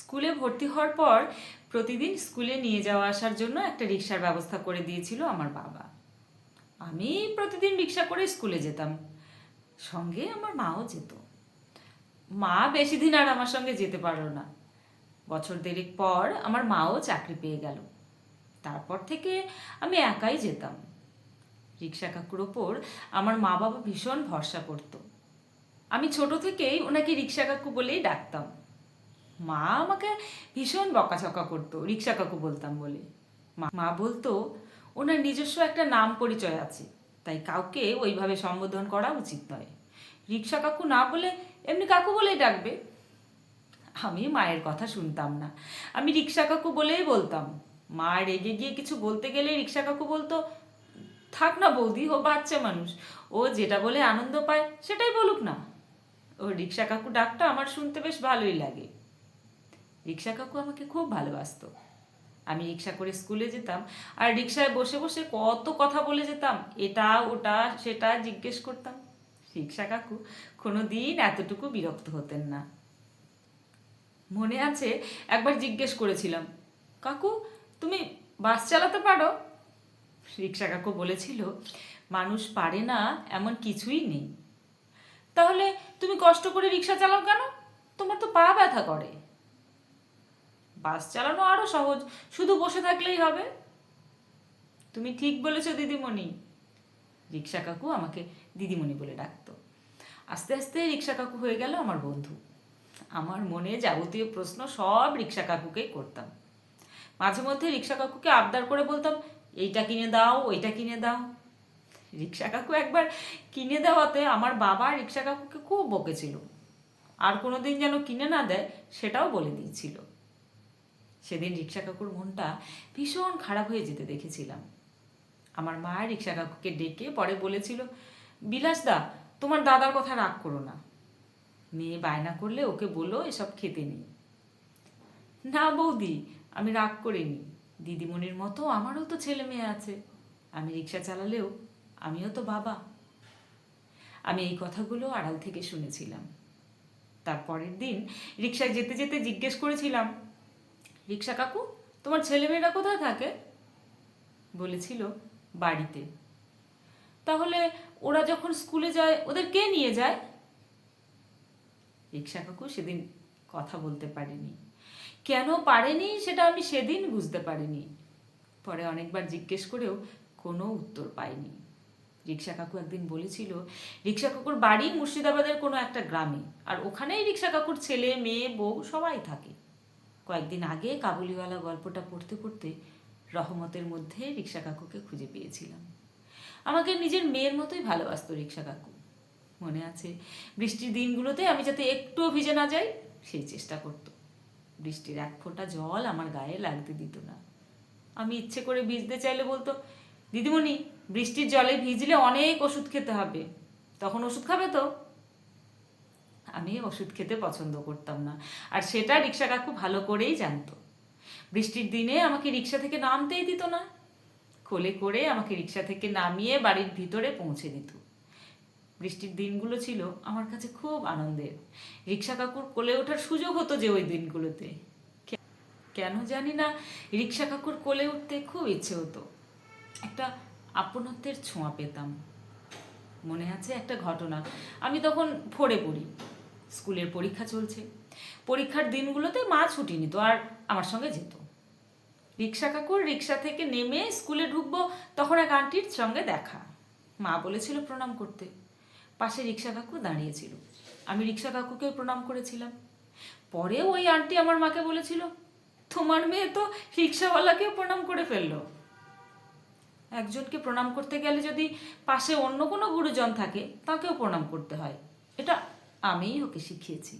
স্কুলে ভর্তি হওয়ার পর প্রতিদিন স্কুলে নিয়ে যাওয়া আসার জন্য একটা রিক্সার ব্যবস্থা করে দিয়েছিল আমার বাবা। আমি প্রতিদিন রিক্সা করে স্কুলে যেতাম। সঙ্গে আমার মাও যেত। মা বেশি দিন আর আমার সঙ্গে যেতে পারল না। বছর দেড়েক পর আমার মাও চাকরি পেয়ে গেল। তারপর থেকে আমি একাই যেতাম। রিক্সা কাকুর ওপর আমার মা বাবা ভীষণ ভরসা করতো। আমি ছোট থেকেই ওনাকে রিক্সা কাকু বলেই ডাকতাম। মা আমাকে ভীষণ বকাঝকা করতো, রিক্সা কাকু বলতাম বলে। মা- বলতো, ওনার নিজস্ব একটা নাম পরিচয় আছে, তাই কাউকে ওইভাবে সম্বোধন করা উচিত নয়। রিক্সা কাকু না বলে এমনি কাকু বলেই ডাকবে। আমি মায়ের কথা শুনতাম না। আমি রিক্সা কাকু বলেই বলতাম। মা রেগে গিয়ে কিছু বলতে গেলে রিক্সা কাকু বলতো, থাক না বৌদি, ও বাচ্চা মানুষ। ও যেটা বলে আনন্দ পায়, সেটাই বলুক না। ও রিক্সা কাকু ডাকটা আমার শুনতে বেশ ভালোই লাগে। রিক্সা কাকু আমাকে খুব ভালোবাসতো। আমি রিক্সা করে স্কুলে যেতাম, আর রিক্সায় বসে বসে কত কথা বলে যেতাম, এটা, ওটা, সেটা জিজ্ঞেস করতাম। রিক্সা কাকু কোনো দিন এতটুকু বিরক্ত হতেন না। মনে আছে, একবার জিজ্ঞেস করেছিলাম, কাকু, তুমি বাস চালাতে পারো? রিক্সা কাকু বলেছিল, মানুষ পারে না, এমন কিছুই নেই। তাহলে তুমি কষ্ট করে রিক্সা চালাও কেন? তোমার তো পা ব্যথা করে। বাস চালানো আরও সহজ, শুধু বসে থাকলেই হবে। তুমি ঠিক বলেছ দিদিমণি। রিক্সা কাকু আমাকে দিদিমণি বলে ডাকতো। আস্তে আস্তে রিক্সা কাকু হয়ে গেল আমার বন্ধু। আমার মনে যাবতীয় প্রশ্ন সব রিক্সা কাকুকেই করতাম। মাঝে মধ্যে রিক্সা কাকুকে আবদার করে বলতাম, এইটা কিনে দাও, ওইটা কিনে দাও। রিক্সা কাকু একবার কিনে দেওয়াতে আমার বাবা রিক্সা কাকুকে খুব বকেছিল। আর কোনোদিন যেন কিনে না দেয়, সেটাও বলে দিয়েছিল। সেদিন রিক্সা কাকুর মনটা ভীষণ খারাপ হয়ে যেতে দেখেছিলাম। আমার মা রিক্সা কাকুকে ডেকে পরে বলেছিল, বিলাসদা, তোমার দাদার কথা রাগ করো না। মেয়ে বায়না করলে ওকে বলো এসব খেতে নেই। না বৌদি, আমি রাগ করিনি। দিদিমণির মতো আমারও তো ছেলে মেয়ে আছে। আমি রিক্সা চালালেও আমিও তো বাবা। আমি এই কথাগুলো আড়াল থেকে শুনেছিলাম। তার পরের দিন রিক্সায় যেতে যেতে জিজ্ঞেস করেছিলাম রিক্সা কাকু, তোমার ছেলেমেয়েরা কোথায় থাকে? বলেছিল বাড়িতে। তাহলে ওরা যখন স্কুলে যায়, ওদের কে নিয়ে যায়? রিক্সা কাকু সেদিন কথা বলতে পারেনি। কেন পারেনি সেটা আমি সেদিন বুঝতে পারিনি। পরে অনেকবার জিজ্ঞেস করেও কোনো উত্তর পাইনি। রিক্সা কাকু একদিন বলেছিল, রিক্সা কাকুর বাড়ি মুর্শিদাবাদের কোনো একটা গ্রামে, আর ওখানেই রিক্সা কাকুর ছেলে, মেয়ে, বউ সবাই থাকে। কয়েকদিন আগে কাবুলিওয়ালা গল্পটা পড়তে পড়তে রহমতের মধ্যে রিক্সা কাকুকে খুঁজে পেয়েছিলাম। আমাকে নিজের মেয়ের মতোই ভালোবাসতো রিক্সা কাকু। মনে আছে, বৃষ্টির দিনগুলোতে আমি যাতে একটুও ভিজে না যাই, সেই চেষ্টা করত। বৃষ্টির এক ফোঁটা জল আমার গায়ে লাগতে দিত না। আমি ইচ্ছে করে ভিজতে চাইলে বলতো, দিদিমণি, বৃষ্টির জলে ভিজলে অনেক ওষুধ খেতে হবে। তখন ওষুধ খাবে তো? আমি ওষুধ খেতে পছন্দ করতাম না। আর সেটা রিক্সা কাকু ভালো করেই জানতো। বৃষ্টির দিনে আমাকে রিক্সা থেকে নামতেই দিত না। কোলে করে আমাকে রিক্সা থেকে নামিয়ে বাড়ির ভিতরে পৌঁছে দিত। বৃষ্টির দিনগুলো ছিল আমার কাছে খুব আনন্দের। রিক্সা কাকুর কোলে ওঠার সুযোগ হতো যে ওই দিনগুলোতে। কেন জানি না, রিক্সা কাকুর কোলে উঠতে খুব ইচ্ছে হতো। একটা আপনত্বের ছোঁয়া পেতাম। মনে আছে একটা ঘটনা? আমি তখন ফোরে পড়ি। স্কুলের পরীক্ষা চলছে। পরীক্ষার দিনগুলোতে মা ছুটি নিত আর আমার সঙ্গে যেত। রিক্সা কাকুর রিক্সা থেকে নেমে স্কুলে ঢুকবো তখন এক আন্টির সঙ্গে দেখা। মা বলেছিল প্রণাম করতে। পাশে রিক্সা কাকু দাঁড়িয়েছিল। আমি রিক্সা কাকুকে প্রণাম করেছিলাম। পরে ওই আন্টি আমার মাকে বলেছিল, তোমার মেয়ে তো রিক্সাওয়ালাকে প্রণাম করে ফেলল। একজনকে প্রণাম করতে গেলে যদি পাশে অন্য কোনো গুরুজন থাকে, তাকেও প্রণাম করতে হয়। আমিই ওকে শিখিয়েছি।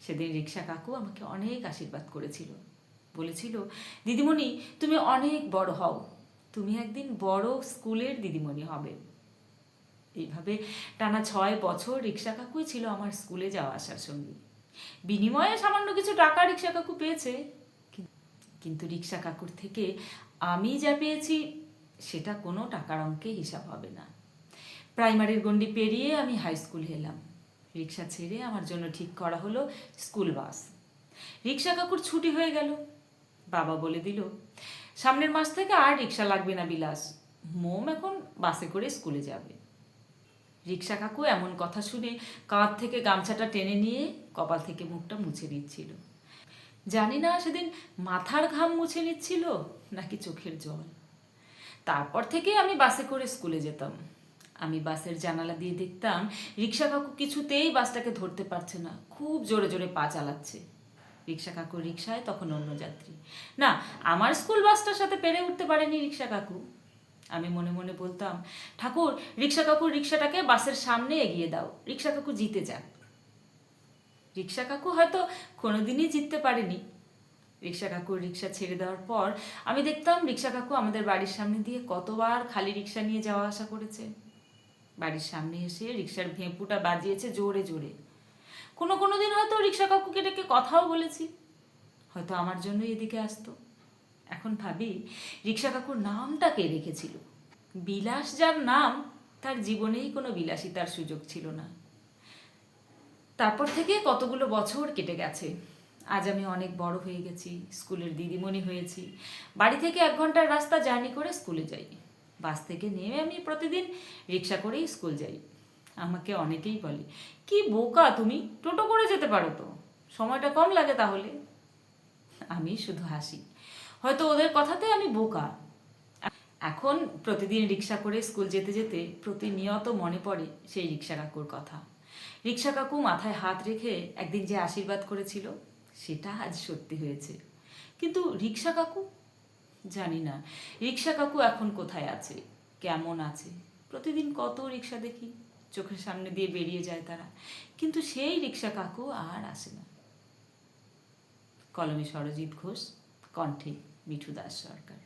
সেদিন রিক্সা কাকু আমাকে অনেক আশীর্বাদ করেছিল। বলেছিল, দিদিমণি, তুমি অনেক বড় হও। তুমি একদিন বড় স্কুলের দিদিমণি হবে। এইভাবে টানা ছয় বছর রিক্সা কাকুই ছিল আমার স্কুলে যাওয়া আসার সঙ্গী। বিনিময়ে সামান্য কিছু টাকা রিক্সা কাকু পেয়েছে। কিন্তু রিক্সা কাকুর থেকে আমি যা পেয়েছি, সেটা কোনো টাকার অঙ্কে হিসাব হবে না। প্রাইমারির গণ্ডি পেরিয়ে আমি হাই স্কুল এলাম। রিক্সা ছেড়ে আমার জন্য ঠিক করা হলো স্কুল বাস। রিক্সা কাকুর ছুটি হয়ে গেল। বাবা বলে দিল, সামনের মাস থেকে আর রিক্সা লাগবে না বিলাস, মোম এখন বাসে করে স্কুলে যাবে। রিক্সা কাকু এমন কথা শুনে কাঁধ থেকে গামছাটা টেনে নিয়ে কপাল থেকে মুখটা মুছে দিচ্ছিল জানি না সেদিন মাথার ঘাম মুছে নিচ্ছিল নাকি চোখের জল। তারপর থেকে আমি বাসে করে স্কুলে যেতাম। আমি বাসের জানালা দিয়ে দেখতাম রিক্সা কাকু কিছুতেই বাসটাকে ধরতে পারছে না। খুব জোরে জোরে পা চালাচ্ছে। রিক্সা কাকু রিক্সায়, তখন অন্য যাত্রী। না, আমার স্কুল বাসটার সাথে পেরে উঠতে পারেনি রিক্সা কাকু। আমি মনে মনে বলতাম, ঠাকুর, রিক্সা কাকুর রিক্সাটাকে বাসের সামনে এগিয়ে দাও। রিক্সা কাকু জিতে যাক। রিক্সা কাকু হয়তো কোনোদিনই জিততে পারেনি। রিক্সা কাকুর রিক্সা ছেড়ে দেওয়ার পর আমি দেখতাম রিক্সা কাকু আমাদের বাড়ির সামনে দিয়ে কতবার খালি রিক্সা নিয়ে যাওয়া আসা করেছে। বাড়ির সামনে এসে রিক্সার ভেঁপুটা বাজিয়েছে জোরে জোরে। কোনো কোনো দিন হয়তো রিক্সা কাকুকে ডেকে কথাও বলেছি। হয়তো আমার জন্য এদিকে আসতো। এখন ভাবি রিক্সা কাকুর নামটা কে রেখেছিল? বিলাস যার নাম, তার জীবনেই কোনো বিলাসিতার সুযোগ ছিল না। তারপর থেকে কতগুলো বছর কেটে গেছে। আজ আমি অনেক বড় হয়ে গেছি, স্কুলের দিদিমণি হয়েছি। বাড়ি থেকে এক ঘণ্টার রাস্তা জার্নি করে স্কুলে যাই। বাস থেকে নেমে আমি প্রতিদিন রিক্সা করেই স্কুল যাই। আমাকে অনেকেই বলে, কি বোকা তুমি? টোটো করে যেতে পারো তো। সময়টা কম লাগে তাহলে। আমি শুধু হাসি। হয়তো ওদের কথাতে আমি বোকা। এখন প্রতিদিন রিক্সা করে স্কুল যেতে যেতে প্রতিনিয়ত মনে পড়ে সেই রিক্সা কাকুর কথা। রিক্সা কাকু মাথায় হাত রেখে একদিন যে আশীর্বাদ করেছিল, সেটা আজ সত্যি হয়েছে। কিন্তু রিক্সা কাকু জানি না। রিক্সা কাকু এখন কোথায় আছে? কেমন আছে? প্রতিদিন কত রিক্সা দেখি, চোখের সামনে দিয়ে বেরিয়ে যায় তারা। কিন্তু সেই রিক্সা কাকু আর আসে না। কলমে সরজিৎ ঘোষ, কণ্ঠে মিঠু দাস সরকার।